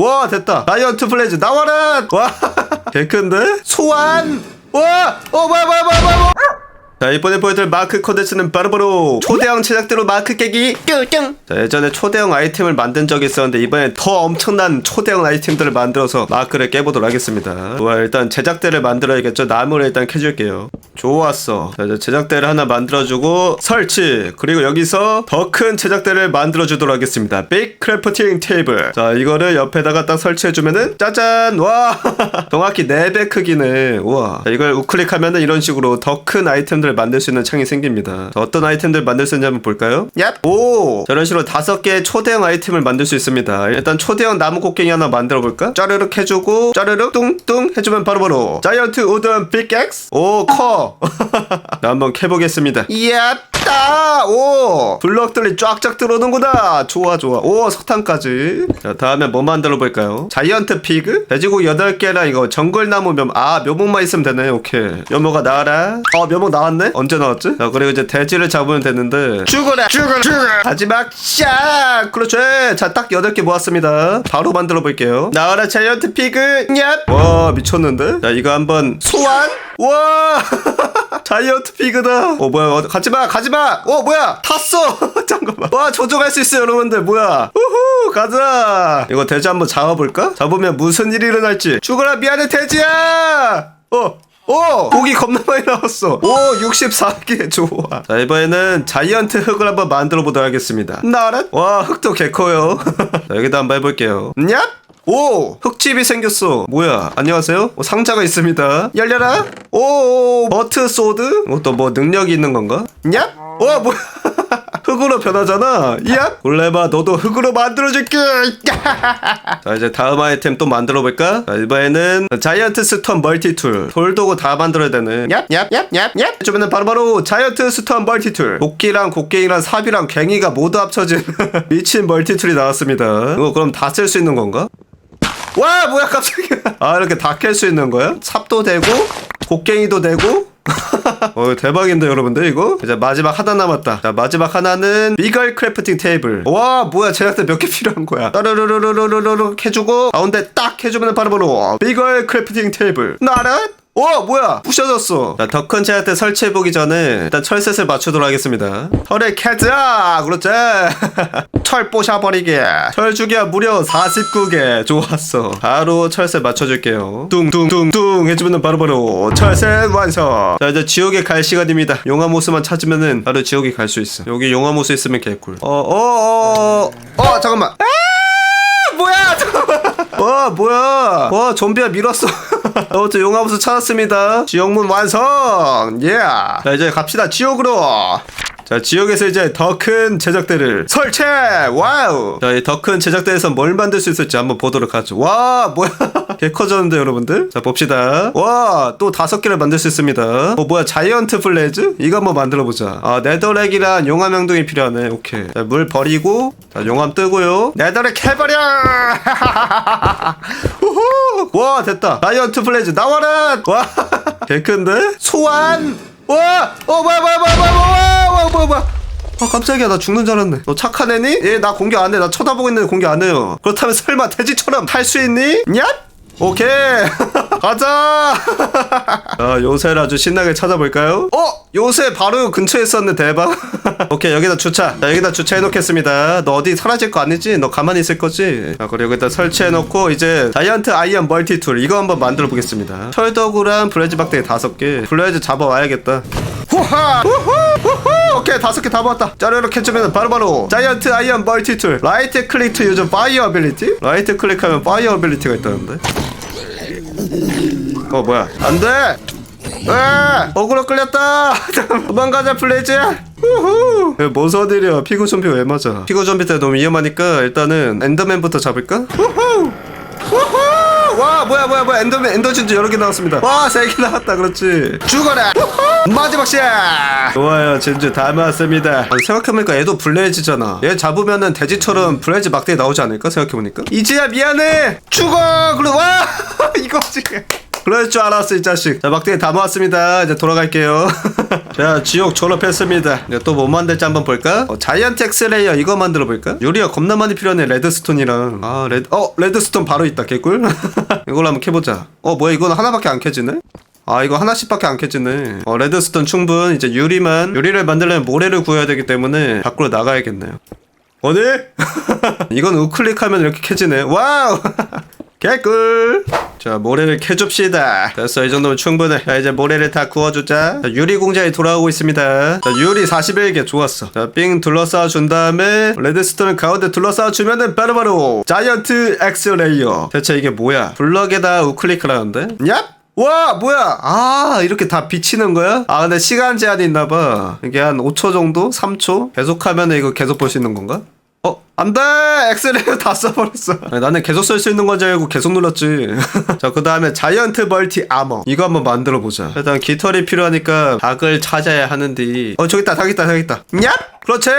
와 됐다. 라이언트 플레이즈 나와라! 와 개 큰데? 소환! 와어 뭐야 뭐야 뭐야 뭐야. 자 이번에 보여드릴 마크 컨텐츠는 바로바로 초대형 제작대로 마크 깨기! 뀨뀨 자 예전에 초대형 아이템을 만든 적이 있었는데 이번엔 더 엄청난 초대형 아이템들을 만들어서 마크를 깨보도록 하겠습니다. 좋아 일단 제작대를 만들어야겠죠? 나무를 일단 캐줄게요 좋았어. 자 이제 제작대를 하나 만들어주고 설치. 그리고 여기서 더 큰 제작대를 만들어주도록 하겠습니다. 빅 크래프팅 테이블 자 이거를 옆에다가 딱 설치해주면은 짜잔! 와! 정확히 4배 크기네. 우와. 자, 이걸 우클릭하면은 이런 식으로 더 큰 아이템들을 만들 수 있는 창이 생깁니다. 자, 어떤 아이템들 만들 수 있는지 한번 볼까요? 얍! 오! 자, 이런 식으로 다섯 개의 초대형 아이템을 만들 수 있습니다. 일단 초대형 나무 곡괭이 하나 만들어 볼까? 짜르륵 해주고 짜르륵 뚱뚱 해주면 바로바로. 자이언트 우든 빅 엑스 오 커 자, 한번 캐보겠습니다. 얍다! 오! 블럭들이 쫙쫙 들어오는구나. 좋아 좋아. 오 석탄까지. 자 다음에 뭐 만들어 볼까요? 자이언트 피그? 돼지고기 8개랑 이거 정글나무 묘아 묘목만 있으면 되네. 오케이. 묘목아 나와라. 어 묘목 나왔네? 언제 나왔지? 자 그리고 이제 돼지를 잡으면 되는데. 죽어라 죽어라 죽어라. 마지막 샷! 그렇죠 자딱 8개 모았습니다. 바로 만들어 볼게요. 나와라 자이언트 피그. 얍 와 미쳤는데? 자 이거 한번. 소환 와 자이언트 피그다 어 뭐야 어, 가지 마 가지 마 어 뭐야 탔어 잠깐만 와 조종할 수 있어요 여러분들 뭐야 우후 가자 이거 돼지 한번 잡아볼까 잡으면 무슨 일이 일어날지 죽어라 미안해 돼지야 어 오! 고기 겁나 많이 나왔어. 오, 64개 좋아. 자, 이번에는 자이언트 흙을 한번 만들어 보도록 하겠습니다. 나라? 와, 흙도 개 커요. 자, 여기다 한번 해볼게요. 얍! 오! 흙집이 생겼어. 뭐야? 안녕하세요? 어, 상자가 있습니다. 열려라. 오! 버트 소드? 이것도 뭐 능력이 있는 건가? 얍! 와, 뭐야? 흙으로 변하잖아. 얍! 골레바, 너도 흙으로 만들어줄게. 자, 이제 다음 아이템 또 만들어 볼까? 자, 이번에는 자이언트 스톤 멀티툴. 돌도구 다 만들어야 되네. 얍! 얍! 얍! 얍! 얍! 주면은 바로바로 자이언트 스톤 멀티툴. 도끼랑 곡괭이랑 삽이랑 괭이가 모두 합쳐진 미친 멀티툴이 나왔습니다. 이거 그럼 다 쓸 수 있는 건가? 와 뭐야 갑자기. 아 이렇게 다 캘 수 있는 거야? 삽도 되고 곡괭이도 되고? 어 대박인데 여러분들 이거? 이제 마지막 하나 남았다. 자 마지막 하나는 비걸 크래프팅 테이블. 와 뭐야 제작대 몇개 필요한 거야? 따르르르르르르르 해주고 가운데 딱 해주면 바로바로 비걸 크래프팅 테이블. 나라 오 뭐야? 부셔졌어. 자, 더큰 제한테 설치해보기 전에 일단 철셋을 맞추도록 하겠습니다. 털에 캐자! 그렇지? 철 부셔버리게. 철 주기야 무려 49개. 좋았어. 바로 철셋 맞춰줄게요. 뚱뚱뚱뚱 해주면 바로바로 철셋 완성. 자 이제 지옥에 갈 시간입니다. 용화모스만 찾으면은 바로 지옥에 갈 수 있어. 여기 용화모스 있으면 개꿀. 어어어어 어, 잠깐만 아, 뭐야 잠깐만 와 뭐야? 와 좀비가 밀었어. 아무튼 용암수 찾았습니다. 지옥문 완성! 예자 이제 갑시다. 지옥으로 자 지옥에서 이제 더 큰 제작대를 설치! 와우! 자 이 더 큰 제작대에서 뭘 만들 수 있을지 한번 보도록 하죠. 와 뭐야? 개 커졌는데 여러분들? 자 봅시다. 와 또 다섯 개를 만들 수 있습니다. 어 뭐야 자이언트 플레이즈? 이거 한번 만들어 보자. 아 네더렉이랑 용암 행동이 필요하네. 오케이. 자 물 버리고 자 용암 뜨고요. 네더렉 캐버려! 우후! 와 됐다. 자이언트 플레이즈 나와라! 와 개 큰데? 소환! 와! 어 뭐야 뭐야 뭐야 뭐야 뭐야 뭐야 뭐야 뭐야? 아 깜짝이야. 나 죽는 줄 알았네. 너 착한 애니? 예나 공격 안해. 나 쳐다보고 있는데 공격 안 해요. 그렇다면 설마 돼지처럼 탈 수 있니? 냐? 오케이. 가자. 자 요새를 아주 신나게 찾아볼까요? 어? 요새 바로 근처에 있었네 대박. 오케이 여기다 주차. 자 여기다 주차해 놓겠습니다. 너 어디 사라질 거 아니지? 너 가만히 있을 거지? 자 그리고 여기다 설치해 놓고 이제 자이언트 아이언 멀티툴 이거 한번 만들어 보겠습니다. 철도구랑 블레즈 박대기 다섯 개. 블레즈 잡아와야겠다. 후하! 후후 후후 오케이 다섯 개 다 모았다. 짜르르 캐치면 바로바로 자이언트 아이언 멀티툴. 라이트 클릭 투 유저 파이어 어빌리티? 라이트 클릭하면 파이어 어빌리티가 있다는데? 어 뭐야? 안돼! 에 어그로 끌렸다! 도망가자 플레이즈! 우후! 뭔 소리야? 피구 좀비 왜 맞아? 피구 좀비 때 너무 위험하니까 일단은 엔더맨부터 잡을까? 우후! 우후! 와 뭐야 뭐야 뭐야. 엔더맨 엔더진주 여러 개 나왔습니다. 와세 개 나왔다 그렇지. 죽어라! 우후! 마지막 샷 좋아요 진주. 다 모았습니다. 아니, 생각해보니까 얘도 블레이즈잖아. 얘 잡으면은 돼지처럼 블레이즈 막대기 나오지 않을까? 생각해보니까? 이지야 미안해! 죽어! 그래 와! 이거지 그럴 줄 알았어 이 자식. 자 막대기 다 모았습니다. 이제 돌아갈게요. 자 지옥 졸업했습니다. 이제 또 뭐 만들지 한번 볼까? 어, 자이언트 엑스레이어 이거 만들어 볼까? 유리가 겁나 많이 필요하네 레드스톤이랑. 아 레드 어 레드스톤 바로 있다 개꿀. 이걸로 한번 캐보자. 어 뭐야 이거는 하나밖에 안 캐지네 아 이거 하나씩밖에 안 켜지네. 어 레드스톤 충분. 이제 유리만 유리를 만들려면 모래를 구해야 되기 때문에 밖으로 나가야겠네요. 어디? 이건 우클릭하면 이렇게 켜지네. 와우! 개꿀! 자 모래를 캐줍시다. 됐어 이 정도면 충분해. 자 이제 모래를 다 구워주자. 자, 유리 공장이 돌아오고 있습니다. 자 유리 41개 좋았어. 자삥 둘러싸 준 다음에 레드스톤을 가운데 둘러싸 주면은 바로바로 자이언트 엑스 레이어. 대체 이게 뭐야? 블럭에다 우클릭하라는데? 얍 와 뭐야 아 이렇게 다 비치는 거야? 아 근데 시간 제한이 있나봐 이게 한 5초 정도? 3초? 계속하면 이거 계속 볼 수 있는 건가? 어? 안돼! 엑스레이어 다 써버렸어. 나는 계속 쓸 수 있는 건줄 알고 계속 눌렀지. 자 그 다음에 자이언트 멀티 아머 이거 한번 만들어 보자. 일단 깃털이 필요하니까 닭을 찾아야 하는데. 어 저기 있다. 닭 있다. 닭 있다. 얍! 그렇지!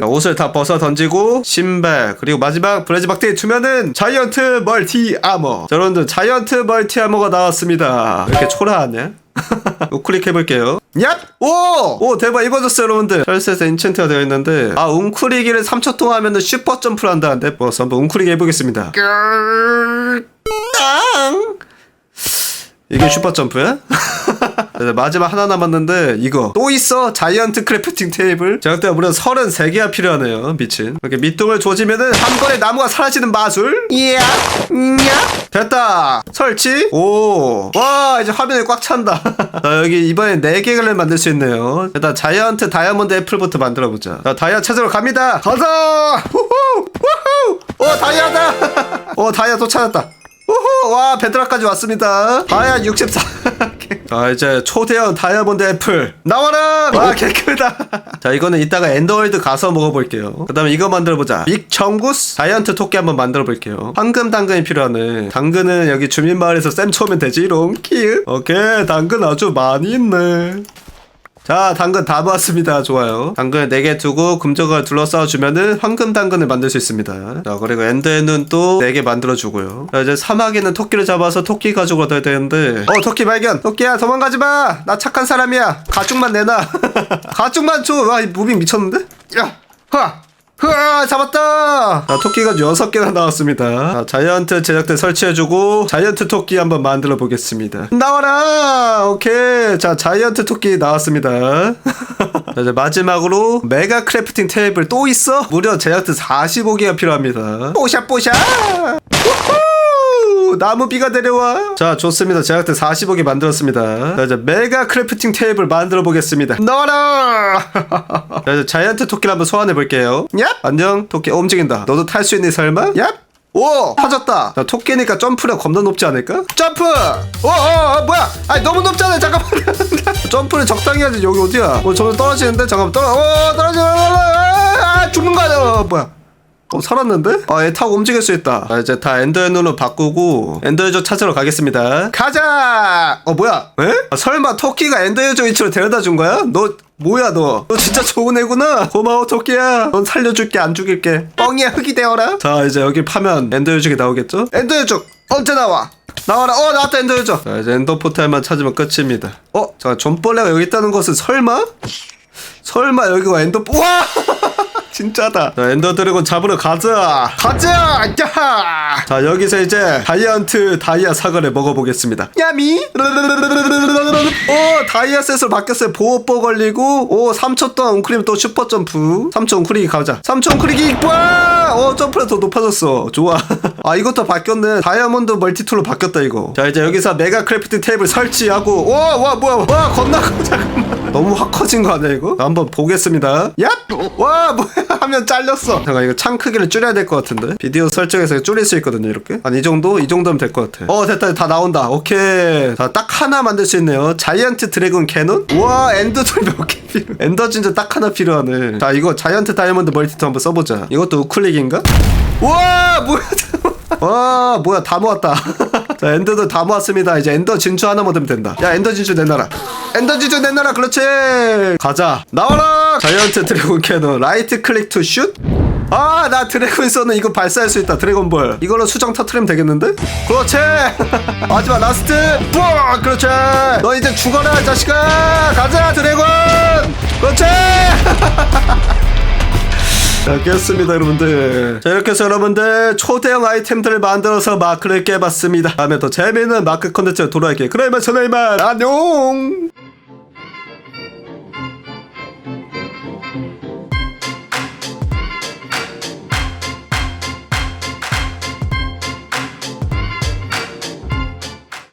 자, 옷을 다 벗어 던지고 신발 그리고 마지막 브레지 박대에 주면은 자이언트 멀티 아머 자 여러분들 자이언트 멀티 아머가 나왔습니다. 왜 이렇게 초라하냐? 우클릭 해볼게요. 얍! 오! 오, 대박, 입어졌어요, 여러분들. 혈셋에 인챈트가 되어 있는데, 아, 웅크리기를 3초 동안 하면은 슈퍼 점프를 한다는데, 버스 한번 웅크리기 해보겠습니다. 땅! 이게 슈퍼 점프야? 네, 마지막 하나 남았는데 이거. 또 있어? 자이언트 크래프팅 테이블? 제가 그때 무려 33개가 필요하네요 미친. 이렇게 밑둥을 조지면은 한 번에 나무가 사라지는 마술? 이야 이야. 됐다. 설치? 오와 이제 화면이 꽉 찬다. 자 여기 이번에 4개를 만들 수 있네요. 일단 자이언트 다이아몬드 애플부터 만들어보자. 자 다이아 찾으러 갑니다. 가자! 후후! 후후! 오 다이아다! 오 다이아 또 찾았다. 우후! 와 베드락까지 왔습니다. 다이아 64 자 이제 초대형 다이아몬드 애플. 나와라! 와 개크다. 자 이거는 이따가 엔더월드 가서 먹어볼게요. 그 다음에 이거 만들어보자. 빅정구스? 다이언트 토끼 한번 만들어볼게요. 황금 당근이 필요하네. 당근은 여기 주민마을에서 쌤 쳐오면 되지롱 키읔 오케이 당근 아주 많이 있네 자, 당근 다 모았습니다. 좋아요. 당근 4개 두고 금저가 둘러싸워 주면은 황금 당근을 만들 수 있습니다. 자, 그리고 엔드에는 또 4개 만들어 주고요. 자, 이제 사막에는 토끼를 잡아서 토끼 가죽을 얻어야 되는데 어, 토끼 발견. 토끼야, 도망가지 마. 나 착한 사람이야. 가죽만 내놔. 가죽만 줘. 와, 이 무빙 미쳤는데? 야. 허. 흐아 잡았다! 자 토끼가 6개나 나왔습니다. 자, 자이언트 제작대 설치해주고 자이언트 토끼 한번 만들어 보겠습니다. 나와라! 오케이. 자 자이언트 토끼 나왔습니다. 자, 이제 마지막으로 메가 크래프팅 테이블 또 있어? 무려 제작대 45개가 필요합니다. 뽀샤뽀샤 우후! 나무 비가 내려와 자 좋습니다 제작대 45개 만들었습니다 자 이제 메가 크래프팅 테이블 만들어 보겠습니다 나와라 자 이제 자이언트 토끼를 한번 소환해 볼게요 얍 안녕 토끼 어, 움직인다 너도 탈 수 있니 설마 얍 오! 터졌다. 자, 토끼니까 점프력 겁나 높지 않을까? 점프! 오, 어, 어, 뭐야? 아니, 너무 높잖아. 잠깐만. 점프를 적당히 해야지. 여기 어디야? 어, 저는 떨어지는데? 잠깐만, 떨어, 어, 떨어져. 아, 죽는 거 아니야. 어, 뭐야? 어, 살았는데? 아, 얘 타고 움직일 수 있다. 자, 이제 다 엔더앤으로 바꾸고, 엔더유저 찾으러 가겠습니다. 가자! 어, 뭐야? 에? 아, 설마 토끼가 엔더유저 위치로 데려다 준 거야? 너, 뭐야, 너? 너 진짜 좋은 애구나? 고마워, 토끼야. 넌 살려줄게, 안 죽일게. 뻥이야, 흙이 되어라. 자, 이제 여기 파면 엔더유적이 나오겠죠? 엔더유적! 언제 나와? 나와라. 어, 나왔다, 엔더유적. 자, 이제 엔더 포탈만 찾으면 끝입니다. 어, 잠깐, 존벌레가 여기 있다는 것은 설마? 설마 여기가 엔더, 와! 진짜다. 자, 엔더 드래곤 잡으러 가자. 가자! 야! 자, 여기서 이제 다이언트 다이아 사과를 먹어보겠습니다. 야미! 오, 다이아 셋으로 바뀌었어요. 보호뽀 걸리고, 오, 3초 동안 웅크리면 또 슈퍼 점프. 3초 웅크리기 가자. 3초 웅크리기, 와! 오, 점프가 더 높아졌어. 좋아. 아, 이것도 바뀌었네. 다이아몬드 멀티툴로 바뀌었다, 이거. 자, 이제 여기서 메가 크래프팅 테이블 설치하고, 와, 와, 뭐야. 와, 겁나 커. 잠깐만. 너무 확 커진 거 아니야, 이거? 한번 보겠습니다. 얍! 와, 뭐야. 화면 잘렸어. 잠깐, 이거 창 크기를 줄여야 될 것 같은데. 비디오 설정에서 줄일 수 있거든요, 이렇게. 한 이 정도? 이 정도면 될 것 같아. 어, 됐다. 다 나온다. 오케이. 자, 딱 하나 만들 수 있네요. 자이언트 드래곤 캐논? 우와, 엔더돌 몇개 필요. 엔더 진짜 딱 하나 필요하네. 자, 이거 자이언트 다이아몬드 멀티도 한번 써보자. 이것도 우클릭인가? 우와, 뭐야. 와 뭐야 다 모았다 자 엔더도 다 모았습니다 이제 엔더 진주 하나 얻으면 된다 야 엔더 진주 내놔라 엔더 진주 내놔라 그렇지 가자 나와라 자이언트 드래곤 캐논 라이트 클릭 투 슛 아, 나 드래곤서는 이거 발사할 수 있다. 드래곤볼. 이걸로 수정 터트리면 되겠는데? 그렇지. 마지막 라스트. 뿌! 그렇지. 너 이제 죽어라, 자식아. 가자, 드래곤. 그렇지. 자, 깼습니다, 여러분들. 자, 이렇게 해서 여러분들 초대형 아이템들을 만들어서 마크를 깨봤습니다. 다음에 더 재미있는 마크 컨텐츠로 돌아올게요. 그러면 저는 이만 안녕!